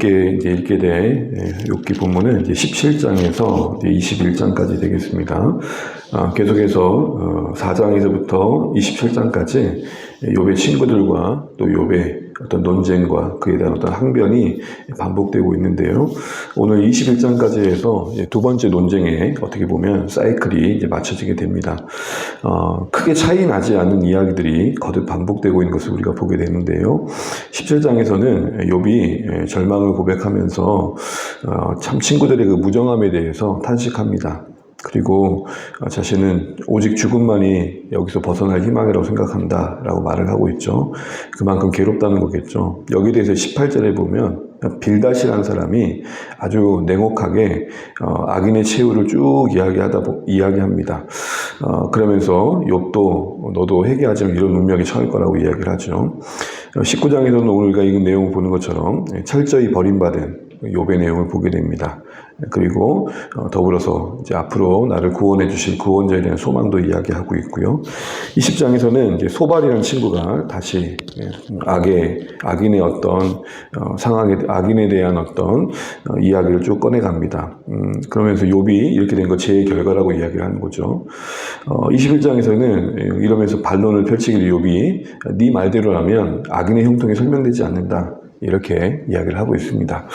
함께 이제 읽게 될 예, 욥기 본문은 이제 17장에서 21장까지 되겠습니다. 아, 계속해서 어, 4장에서부터 27장까지 욥의 친구들과 또 욥의 어떤 논쟁과 그에 대한 어떤 항변이 반복되고 있는데요. 오늘 21장까지 해서 두 번째 논쟁에 어떻게 보면 사이클이 이제 맞춰지게 됩니다. 어, 크게 차이 나지 않는 이야기들이 거듭 반복되고 있는 것을 우리가 보게 되는데요. 17장에서는 욥이 절망을 고백하면서 어, 참 친구들의 그 무정함에 대해서 탄식합니다. 그리고 자신은 오직 죽음만이 여기서 벗어날 희망이라고 생각한다 라고 말을 하고 있죠. 그만큼 괴롭다는 거겠죠. 여기에 대해서 18절에 보면 빌다시라는 사람이 아주 냉혹하게 어, 악인의 최후를 쭉 이야기하다 보- 이야기합니다. 어, 그러면서 욥도 너도 회개하지만 이런 운명이 처할 거라고 이야기를 하죠. 19장에서는 오늘 우리가 읽은 내용을 보는 것처럼 철저히 버림받은 욥의 내용을 보게 됩니다. 그리고 어, 더불어서 이제 앞으로 나를 구원해 주실 구원자에 대한 소망도 이야기하고 있고요. 20장에서는 이제 소발이라는 친구가 다시 예, 악의 악인의 어떤 어, 상황에 악인에 대한 어떤 어, 이야기를 쭉 꺼내 갑니다. 음, 그러면서 욥이 이렇게 된 거 제 결과라고 이야기를 하는 거죠. 어, 21장에서는 이러면서 반론을 펼치기를 욥이 네 말대로라면 악인의 형통이 설명되지 않는다. 이렇게 이야기를 하고 있습니다.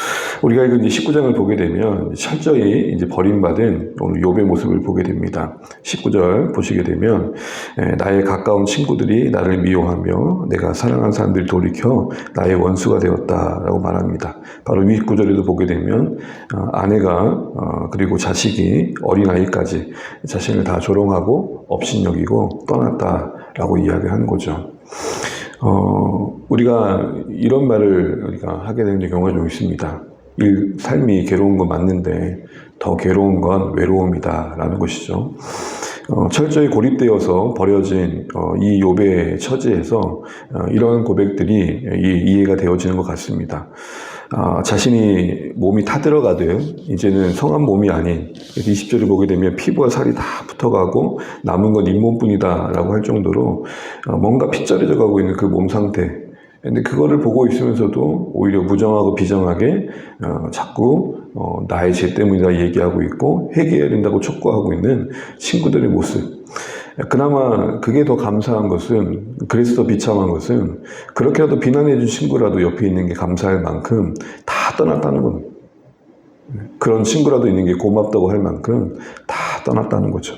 우리가 이거 이제 19장을 보게 되면 철저히 이제 버림받은 오늘 욥의 모습을 보게 됩니다. 19절 보시게 되면 에, 나의 가까운 친구들이 나를 미워하며 내가 사랑한 사람들이 돌이켜 나의 원수가 되었다라고 말합니다. 바로 위 구절에도 보게 되면 어, 아내가 어, 그리고 자식이 어린 아이까지 자신을 다 조롱하고 업신여기고 떠났다라고 이야기하는 거죠. 어, 우리가 이런 말을 우리가 하게 되는 경우가 좀 있습니다. 일, 삶이 괴로운 건 맞는데 더 괴로운 건 외로움이다 라는 것이죠. 어, 철저히 고립되어서 버려진 어, 이 욥의 처지에서 어, 이런 고백들이 이, 이해가 되어지는 것 같습니다. 아, 자신이 몸이 타들어가듯 이제는 성한 몸이 아닌 20절을 보게 되면 피부와 살이 다 붙어가고 남은 건 잇몸뿐이다 라고 할 정도로 어, 뭔가 핏절해져 가고 있는 그 몸 상태. 근데 그거를 보고 있으면서도 오히려 무정하고 비정하게 어, 자꾸 어, 나의 죄 때문이다 얘기하고 있고 회개해야 된다고 촉구하고 있는 친구들의 모습. 그나마 그게 더 감사한 것은 그래서 더 비참한 것은 그렇게라도 비난해 준 친구라도 옆에 있는 게 감사할 만큼 다 떠났다는 겁니다. 그런 친구라도 있는 게 고맙다고 할 만큼 다 떠났다는 거죠.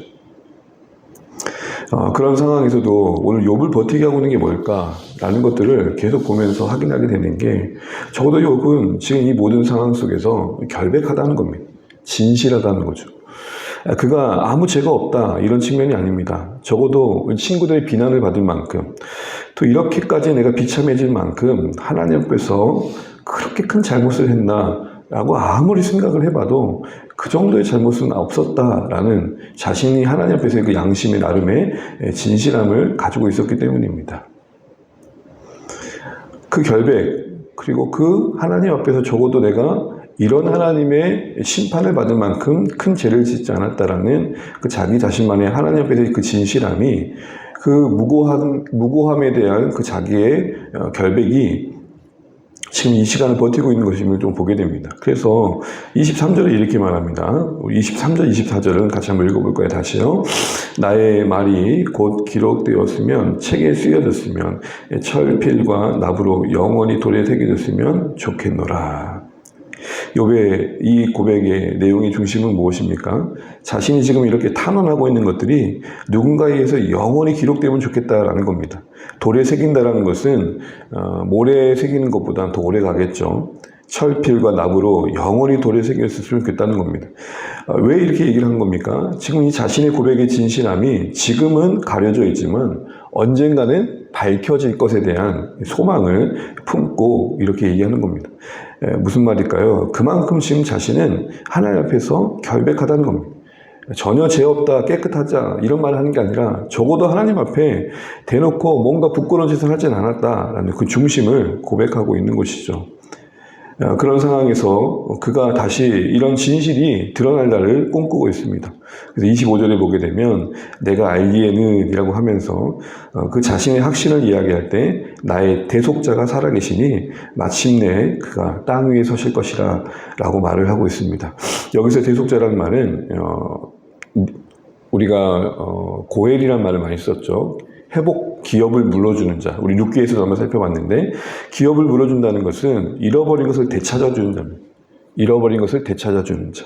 어, 그런 상황에서도 오늘 욥을 버티게 하고 있는 게 뭘까라는 것들을 계속 보면서 확인하게 되는 게 적어도 욥은 지금 이 모든 상황 속에서 결백하다는 겁니다. 진실하다는 거죠. 아, 그가 아무 죄가 없다 이런 측면이 아닙니다. 적어도 친구들의 비난을 받을 만큼 또 이렇게까지 내가 비참해질 만큼 하나님 앞에서 그렇게 큰 잘못을 했나 라고 아무리 생각을 해봐도 그 정도의 잘못은 없었다라는 자신이 하나님 앞에서의 그 양심의 나름의 진실함을 가지고 있었기 때문입니다. 그 결백 그리고 그 하나님 앞에서 적어도 내가 이런 하나님의 심판을 받을 만큼 큰 죄를 짓지 않았다라는 그 자기 자신만의 하나님 앞에서의 그 진실함이 그 무고함, 무고함에 대한 그 자기의 어, 결백이 지금 이 시간을 버티고 있는 것임을 좀 보게 됩니다. 그래서 23절에 이렇게 말합니다. 23절, 24절은 같이 한번 읽어볼 거예요. 다시요. 나의 말이 곧 기록되었으면 책에 쓰여졌으면 철필과 나부로 영원히 돌에 새겨졌으면 좋겠노라. 욥의 이 고백의 내용의 중심은 무엇입니까? 자신이 지금 이렇게 탄원하고 있는 것들이 누군가에 의해서 영원히 기록되면 좋겠다라는 겁니다. 돌에 새긴다라는 것은 어, 모래에 새기는 것보다 더 오래 가겠죠. 철필과 나무로 영원히 돌에 새겼으면 좋겠다는 겁니다. 어, 왜 이렇게 얘기를 한 겁니까? 지금 이 자신의 고백의 진실함이 지금은 가려져 있지만 언젠가는 밝혀질 것에 대한 소망을 품고 이렇게 얘기하는 겁니다. 에, 무슨 말일까요? 그만큼 지금 자신은 하나님 앞에서 결백하다는 겁니다. 전혀 죄 없다, 깨끗하자 이런 말을 하는 게 아니라 적어도 하나님 앞에 대놓고 뭔가 부끄러운 짓을 하진 않았다라는 그 중심을 고백하고 있는 것이죠. 어, 그런 상황에서 그가 다시 이런 진실이 드러날 날을 꿈꾸고 있습니다. 그래서 25절에 보게 되면 내가 알기에는 이라고 하면서 어, 그 자신의 확신을 이야기할 때 나의 대속자가 살아계시니 마침내 그가 땅 위에 서실 것이라 라고 말을 하고 있습니다. 여기서 대속자라는 말은 어, 우리가 어, 고엘이라는 말을 많이 썼죠. 회복 기업을 물어주는 자. 우리 6기에서도 한번 살펴봤는데 기업을 물어준다는 것은 잃어버린 것을 되찾아주는 자입니다. 잃어버린 것을 되찾아주는 자.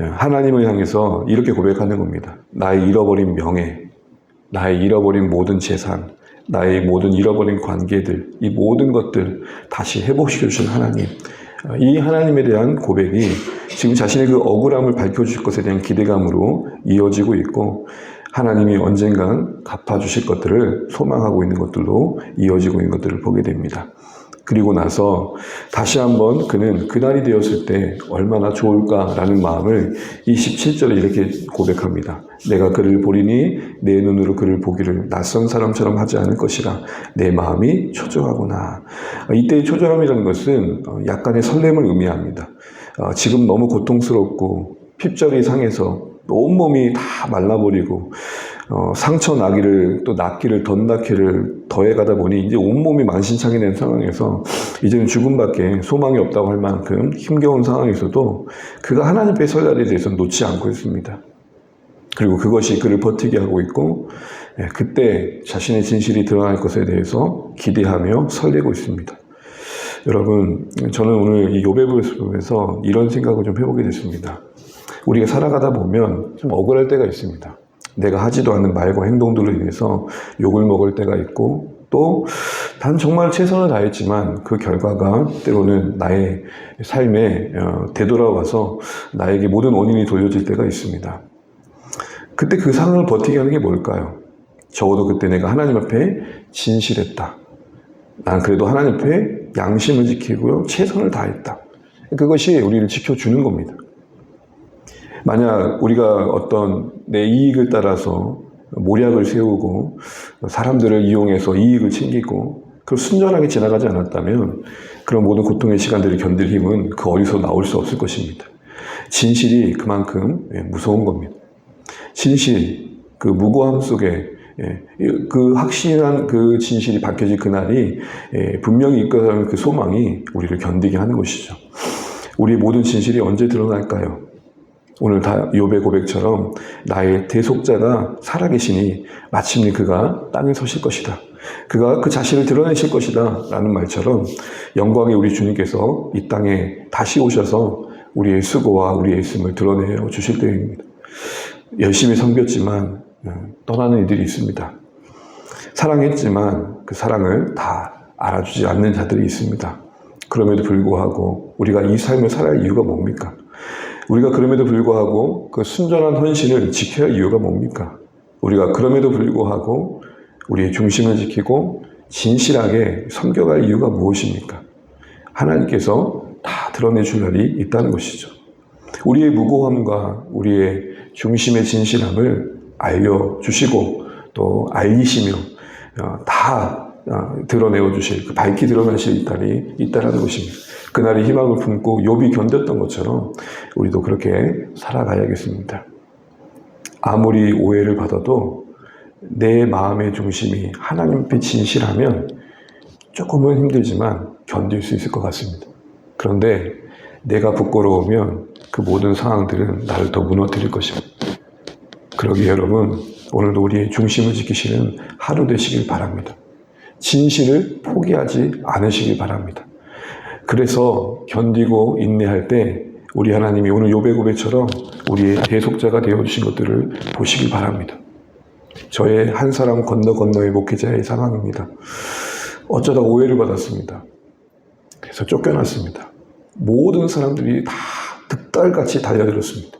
예, 하나님을 향해서 이렇게 고백하는 겁니다. 나의 잃어버린 명예, 나의 잃어버린 모든 재산, 나의 모든 잃어버린 관계들, 이 모든 것들 다시 회복시켜 주신 하나님. 어, 이 하나님에 대한 고백이 지금 자신의 그 억울함을 밝혀주실 것에 대한 기대감으로 이어지고 있고, 하나님이 언젠간 갚아주실 것들을 소망하고 있는 것들로 이어지고 있는 것들을 보게 됩니다. 그리고 나서 다시 한번 그는 그날이 되었을 때 얼마나 좋을까라는 마음을 이 17절에 이렇게 고백합니다. 내가 그를 보리니 내 눈으로 그를 보기를 낯선 사람처럼 하지 않을 것이라 내 마음이 초조하구나. 이때의 초조함이라는 것은 어, 약간의 설렘을 의미합니다. 어, 지금 너무 고통스럽고 핍절이 상해서 온몸이 다 말라버리고 어, 상처 나기를 또 낫기를 덧낫기를 더해가다 보니 이제 온몸이 만신창이 된 상황에서 이제는 죽음밖에 소망이 없다고 할 만큼 힘겨운 상황에서도 그가 하나님 앞에 설 날에 대해서 놓지 않고 있습니다. 그리고 그것이 그를 버티게 하고 있고 예, 그때 자신의 진실이 드러날 것에 대해서 기대하며 설레고 있습니다. 여러분, 저는 오늘 이 요배부를 보면서 이런 생각을 좀 해보게 됐습니다. 우리가 살아가다 보면 좀 억울할 때가 있습니다. 내가 하지도 않는 말과 행동들로 인해서 욕을 먹을 때가 있고 또 단 정말 최선을 다했지만 그 결과가 때로는 나의 삶에 어, 되돌아와서 나에게 모든 원인이 돌려질 때가 있습니다. 그때 그 상황을 버티게 하는 게 뭘까요? 적어도 그때 내가 하나님 앞에 진실했다. 난 그래도 하나님 앞에 양심을 지키고요. 최선을 다했다. 그것이 우리를 지켜주는 겁니다. 만약 우리가 어떤 내 이익을 따라서 모략을 세우고 사람들을 이용해서 이익을 챙기고 그걸 순전하게 지나가지 않았다면 그런 모든 고통의 시간들을 견딜 힘은 그 어디서 나올 수 없을 것입니다. 진실이 그만큼 예, 무서운 겁니다. 진실, 그 무고함 속에 예, 그 확신한 그 진실이 밝혀질 그날이 예, 분명히 있거라는 그 소망이 우리를 견디게 하는 것이죠. 우리의 모든 진실이 언제 드러날까요? 오늘 다 욥의 고백처럼 나의 대속자가 살아계시니 마침내 그가 땅에 서실 것이다. 그가 그 자신을 드러내실 것이다. 라는 말처럼 영광의 우리 주님께서 이 땅에 다시 오셔서 우리의 수고와 우리의 있음을 드러내어 주실 때입니다. 열심히 섬겼지만 어, 떠나는 이들이 있습니다. 사랑했지만 그 사랑을 다 알아주지 않는 자들이 있습니다. 그럼에도 불구하고 우리가 이 삶을 살아야 할 이유가 뭡니까? 우리가 그럼에도 불구하고 그 순전한 헌신을 지켜야 할 이유가 뭡니까? 우리가 그럼에도 불구하고 우리의 중심을 지키고 진실하게 섬겨갈 이유가 무엇입니까? 하나님께서 다 드러내 줄 날이 있다는 것이죠. 우리의 무고함과 우리의 중심의 진실함을 알려주시고 또 알리시며 어, 다 어, 드러내어 주실, 그 밝히 드러나실 날이 있다는 것입니다. 그날의 희망을 품고 욥이 견뎠던 것처럼 우리도 그렇게 살아가야겠습니다. 아무리 오해를 받아도 내 마음의 중심이 하나님 앞에 진실하면 조금은 힘들지만 견딜 수 있을 것 같습니다. 그런데 내가 부끄러우면 그 모든 상황들은 나를 더 무너뜨릴 것입니다. 그러기 여러분, 오늘도 우리의 중심을 지키시는 하루 되시길 바랍니다. 진실을 포기하지 않으시길 바랍니다. 그래서 견디고 인내할 때 우리 하나님이 오늘 요배 고배처럼 우리의 대속자가 되어주신 것들을 보시길 바랍니다. 저의 한 사람 건너 건너의 목회자의 상황입니다. 어쩌다 오해를 받았습니다. 그래서 쫓겨났습니다. 모든 사람들이 다 득달같이 달려들었습니다.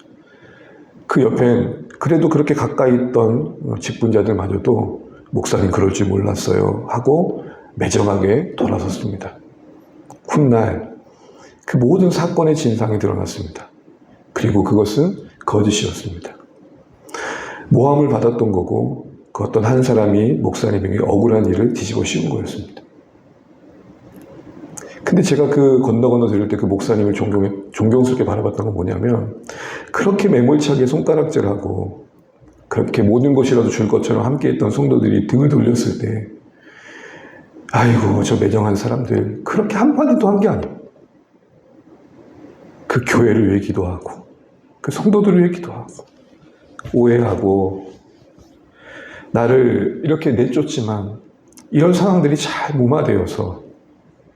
그 옆엔 그래도 그렇게 가까이 있던 직분자들마저도 목사님 그럴 줄 몰랐어요 하고 매정하게 돌아섰습니다. 훗날 그 모든 사건의 진상이 드러났습니다. 그리고 그것은 거짓이었습니다. 모함을 받았던 거고 그 어떤 한 사람이 목사님에게 억울한 일을 뒤집어 씌운 거였습니다. 근데 제가 그 건너 건너 들을 때 그 목사님을 존경, 존경스럽게 바라봤던 건 뭐냐면 그렇게 매몰차게 손가락질하고 그렇게 모든 것이라도 줄 것처럼 함께 했던 성도들이 등을 돌렸을 때 아이고, 저 매정한 사람들. 그렇게 한마디도 한 게 아니에요. 그 교회를 위해 기도하고, 그 성도들을 위해 기도하고, 오해하고, 나를 이렇게 내쫓지만, 이런 상황들이 잘 무마되어서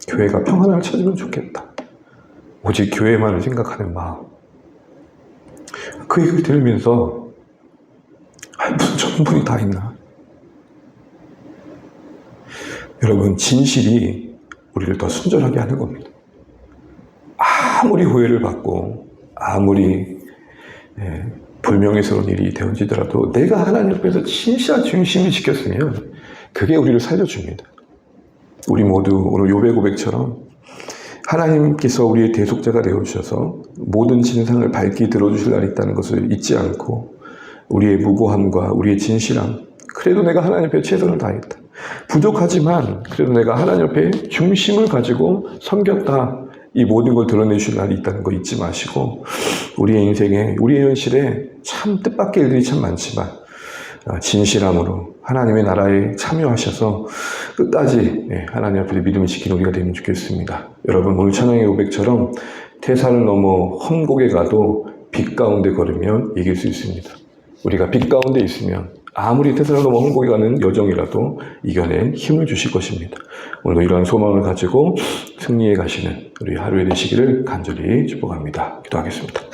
교회가 평안을 찾으면 좋겠다. 오직 교회만을 생각하는 마음. 그 얘기를 들으면서, 아, 무슨 전문분이 다 있나? 여러분, 진실이 우리를 더 순전하게 하는 겁니다. 아무리 후회를 받고, 아무리 예, 불명예스러운 일이 되어지더라도 내가 하나님 앞에서 진실한 중심을 지켰으면 그게 우리를 살려줍니다. 우리 모두 오늘 요배 고백처럼 하나님께서 우리의 대속자가 되어주셔서 모든 진상을 밝히 들어주실 날이 있다는 것을 잊지 않고 우리의 무고함과 우리의 진실함 그래도 내가 하나님 앞에 최선을 다했다. 부족하지만 그래도 내가 하나님 앞에 중심을 가지고 섬겼다. 이 모든 걸 드러내실 날이 있다는 거 잊지 마시고 우리의 인생에 우리의 현실에 참 뜻밖의 일들이 참 많지만 아, 진실함으로 하나님의 나라에 참여하셔서 끝까지 예, 하나님 앞에 믿음을 지키는 우리가 되면 좋겠습니다. 여러분 오늘 찬양의 고백처럼 태산을 넘어 험곡에 가도 빛 가운데 걸으면 이길 수 있습니다. 우리가 빛 가운데 있으면 아무리 넘어 험곡에 가는 여정이라도 이겨낸 힘을 주실 것입니다. 오늘도 이러한 소망을 가지고 승리해 가시는 우리 하루에 되시기를 간절히 축복합니다. 기도하겠습니다.